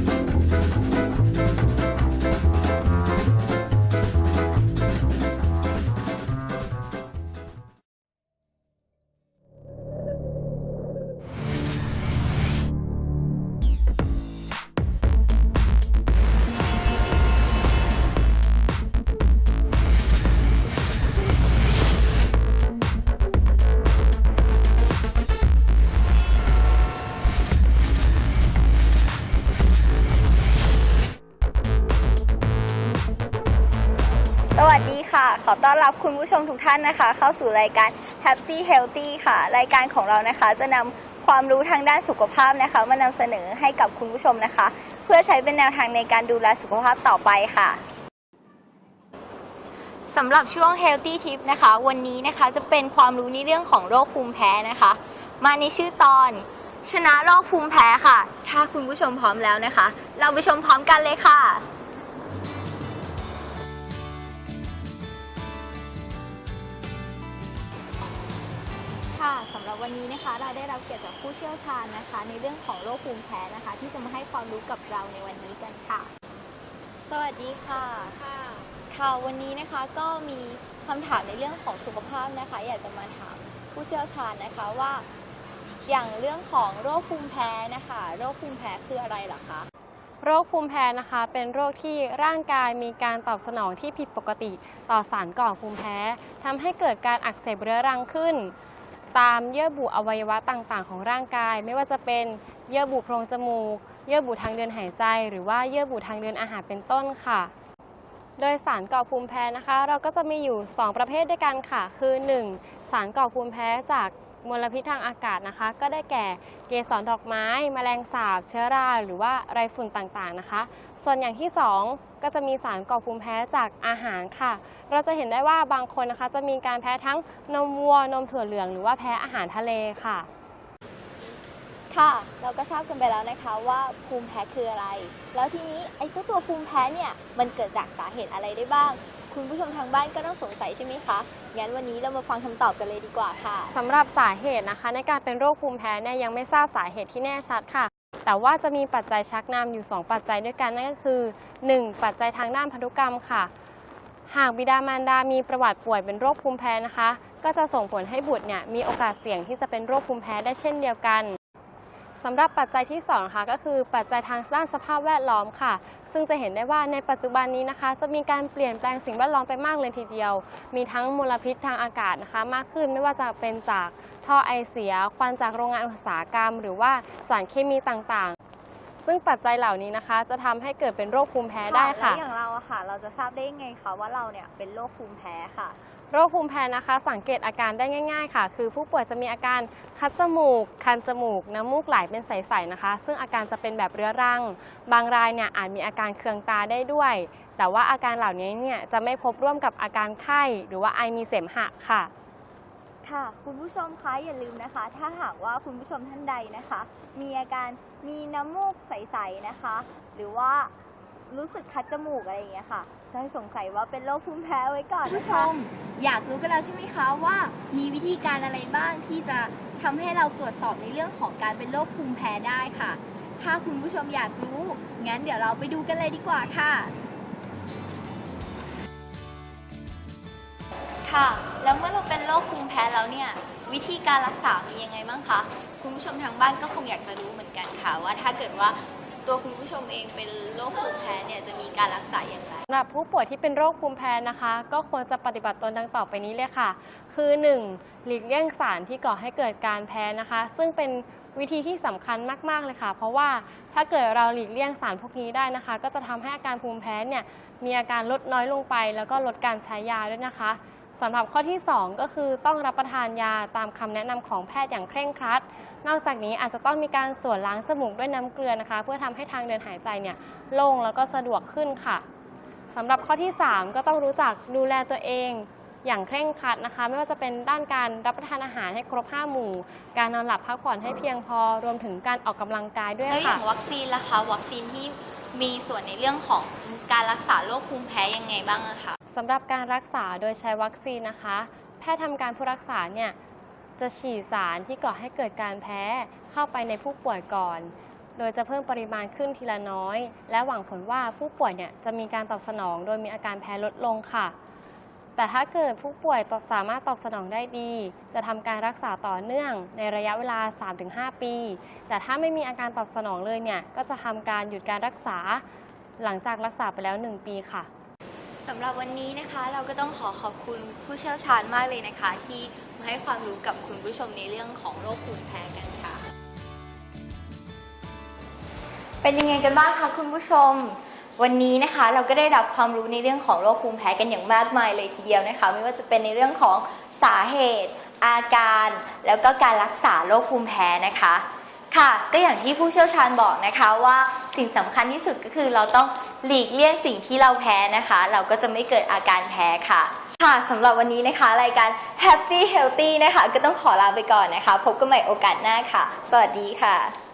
ส วัสดีค่ะ ขอต้อนรับคุณผู้ชมทุกท่านนะคะ เข้าสู่รายการ Happy Healthy ค่ะ รายการของเรานะคะ จะนำความรู้ทางด้านสุขภาพนะคะ มานำเสนอให้กับคุณผู้ชมนะคะ เพื่อใช้เป็นแนวทางในการดูแลสุขภาพต่อไปค่ะสำหรับช่วง Healthy Tip นะคะ วันนี้นะคะจะเป็นความรู้ในเรื่องของโรคภูมิแพ้นะคะ มาในชื่อตอน ชนะโรคภูมิแพ้ค่ะ ถ้าคุณผู้ชมพร้อมแล้วนะคะ เราไปชมพร้อมกันเลยค่ะ สำหรับวันนี้นะคะเราได้รับเกียรติจากผู้เชี่ยวชาญนะคะ ในเรื่องของโรคภูมิแพ้นะคะ ที่จะมาให้ความรู้กับเราในวันนี้กันค่ะ สวัสดีค่ะ ค่ะค่ะวันนี้นะคะก็มีคำถามในเรื่องของสุขภาพนะคะ อยากจะมาถามผู้เชี่ยวชาญนะคะว่า อย่างเรื่องของโรคภูมิแพ้นะคะ โรคภูมิแพ้คืออะไรเหรอคะโรคภูมิแพ้นะคะ เป็นโรคที่ร่างกายมีการตอบสนองที่ผิดปกติ ต่อสารก่อภูมิแพ้ทำให้เกิดการอักเสบเรื้อรังขึ้น ตามเยื่อบุอวัยวะต่างๆ ของร่างกาย ไม่ว่าจะเป็นเยื่อบุโพรงจมูก เยื่อบุทางเดินหายใจ หรือว่าเยื่อบุทางเดินอาหารเป็นต้นค่ะ โดยสารก่อภูมิแพ้นะคะ เราก็จะมีอยู่ 2 ประเภทด้วยกันค่ะ คือ 1. สารก่อภูมิแพ้จาก มลพิษทางอากาศนะคะ ก็ได้แก่เกสรดอกไม้ แมลงสาบ เชื้อรา หรือว่าไรฝุ่นต่างๆนะคะ ส่วนอย่างที่ 2 ก็จะมีสารก่อภูมิแพ้จากอาหารค่ะ เราจะเห็นได้ว่าบางคนนะคะ จะมีการแพ้ทั้งนมวัวนมถั่วเหลือง หรือว่าแพ้อาหารทะเลค่ะ ค่ะ เราก็ทราบกันไปแล้วนะคะว่าภูมิแพ้คืออะไร แล้วทีนี้ไอ้เจ้าตัวภูมิแพ้เนี่ยมันเกิดจากสาเหตุอะไรได้บ้าง คุณผู้ชมทางบ้านก็ต้องสงสัยใช่ไหมคะ งั้นวันนี้เรามาฟังคำตอบกันเลยดีกว่าค่ะสำหรับสาเหตุนะคะ ในการเป็นโรคภูมิแพ้เนี่ยยังไม่ทราบสาเหตุที่แน่ชัดค่ะ แต่ว่าจะมีปัจจัยชักนำอยู่ 2 ปัจจัยด้วยกันนั่นก็คือ 1. ปัจจัยทางด้านพันธุกรรมค่ะ หากบิดามารดา มีประวัติป่วยเป็นโรคภูมิแพ้นะคะ ก็จะส่งผลให้บุตรเนี่ยมีโอกาสเสี่ยงที่จะเป็นโรคภูมิแพ้ได้เช่นเดียวกัน สำหรับปัจจัยที่2ค่ะก็คือปัจจัยทางด้านสภาพแวดล้อมค่ะ ซึ่งจะเห็นได้ว่าในปัจจุบันนี้นะคะ จะมีการเปลี่ยนแปลงสิ่งแวดล้อมไปมากเลยทีเดียว มีทั้งมลพิษทางอากาศนะคะ มากขึ้นไม่ว่าจะเป็นจากท่อไอเสีย ควันจากโรงงานอุตสาหกรรม หรือว่าสารเคมีต่างๆ ซึ่งปัจจัยเหล่านี้นะคะ จะทำให้เกิดเป็นโรคภูมิแพ้ได้ค่ะแล้วอย่างเราอะค่ะ เราจะทราบได้ยังไงคะว่าเราเนี่ยเป็นโรคภูมิแพ้ค่ะ โรคภูมิแพ้นะคะ สังเกตอาการได้ง่าย ๆ ค่ะ คือผู้ป่วยจะมีอาการคัดจมูก คันจมูก น้ำมูกไหลเป็นใสๆนะคะ ซึ่งอาการจะเป็นแบบเรื้อรัง บางรายเนี่ยอาจมีอาการเคืองตาได้ด้วย แต่ว่าอาการเหล่านี้เนี่ยจะไม่พบร่วมกับอาการไข้ หรือว่าไอมีเสมหะค่ะค่ะคุณผู้ชมคะอย่าลืมนะคะ ถ้าหากว่าคุณผู้ชมท่านใดนะคะ มีอาการมีน้ำมูกใสๆนะคะ หรือว่า รู้สึกคัดจมูกอะไรอย่างเงี้ยค่ะก็ให้สงสัยว่าเป็นโรคภูมิแพ้ไว้ก่อนผู้นะชคะมอยากรู้กันแล้วใช่ไหมคะว่ามีวิธีการอะไรบ้างที่จะทำให้เราตรวจสอบในเรื่องของการเป็นโรคภูมิแพ้ได้ค่ะ ถ้าคุณผู้ชมอยากรู้ งั้นเดี๋ยวเราไปดูกันเลยดีกว่าค่ะ ค่ะ แล้วเมื่อเราเป็นโรคภูมิแพ้แล้วเนี่ย วิธีการรักษามียังไงบ้างคะ คุณผู้ชมทางบ้านก็คงอยากจะรู้เหมือนกันค่ะ ว่าถ้าเกิดว่า ตัวคุณผู้ชมเองเป็นโรคภูมิแพ้เนี่ยจะมีการรักษาอย่างไรสำหรับผู้ป่วยที่เป็นโรคภูมิแพ้นะคะ ก็ควรจะปฏิบัติตนดังต่อไปนี้เลยค่ะ คือ 1. หลีกเลี่ยงสารที่ก่อให้เกิดการแพ้นะคะ ซึ่งเป็นวิธีที่สำคัญมาก ๆ เลยค่ะ เพราะว่าถ้าเกิดเราหลีกเลี่ยงสารพวกนี้ได้นะคะ ก็จะทำให้อาการภูมิแพ้เนี่ยมีอาการลดน้อยลงไป แล้วก็ลดการใช้ยาด้วยนะคะ สำหรับข้อที่ 2 ก็คือต้องรับประทานยาตามคำแนะนำของแพทย์อย่างเคร่งครัด นอกจากนี้อาจจะต้องมีการส่วนล้างจมูกด้วยน้ำเกลือนะคะ เพื่อทำให้ทางเดินหายใจเนี่ยโล่งแล้วก็สะดวกขึ้นค่ะสำหรับข้อที่ 3 ก็ต้องรู้จักดูแลตัวเองอย่างเคร่งครัดนะคะ ไม่ว่าจะเป็นด้านการรับประทานอาหารให้ครบ 5 หมู่ การนอนหลับพักผ่อนให้เพียงพอรวมถึงการออกกำลังกายด้วยแล้วอค่ะย่างวัคซีนล่ะคะ วัคซีนที่มีส่วนในเรื่องของการรักษาโรคภูมิแพ้ยังไงบ้างอะคะ สำหรับการรักษาโดยใช้วัคซีนนะคะ แพทย์ทำการผู้รักษาเนี่ยจะฉีดสารที่ก่อให้เกิดการแพ้เข้าไปในผู้ป่วยก่อน โดยจะเพิ่มปริมาณขึ้นทีละน้อย และหวังผลว่าผู้ป่วยเนี่ยจะมีการตอบสนองโดยมีอาการแพ้ลดลงค่ะ แต่ถ้าเกิดผู้ป่วยสามารถตอบสนองได้ดี จะทำการรักษาต่อเนื่องในระยะเวลา 3-5 ปี แต่ถ้าไม่มีอาการตอบสนองเลยเนี่ยก็จะทำการหยุดการรักษาหลังจากรักษาไปแล้ว 1 ปีค่ะ สำหรับวันนี้นะคะเราก็ต้องขอขอบคุณผู้เชี่ยวชาญมากเลยนะคะ ที่มาให้ความรู้กับคุณผู้ชมในเรื่องของโรคภูมิแพ้กันค่ะ เป็นยังไงกันบ้างคะคุณผู้ชม วันนี้นะคะเราก็ได้รับความรู้ในเรื่องของโรคภูมิแพ้กันอย่างมากมายเลยทีเดียวนะคะ ไม่ว่าจะเป็นในเรื่องของสาเหตุ อาการ แล้วก็การรักษาโรคภูมิแพ้นะคะ ค่ะ ก็อย่างที่ผู้เชี่ยวชาญบอกนะคะว่าสิ่งสำคัญที่สุดก็คือเราต้องหลีกเลี่ยงสิ่งที่เราแพ้นะคะ เราก็จะไม่เกิดอาการแพ้ค่ะค่ะสำหรับวันนี้นะคะรายการ Happy Healthy นะคะ ก็ต้องขอลาไปก่อนนะคะ พบกันใหม่โอกาสหน้าค่ะ สวัสดีค่ะ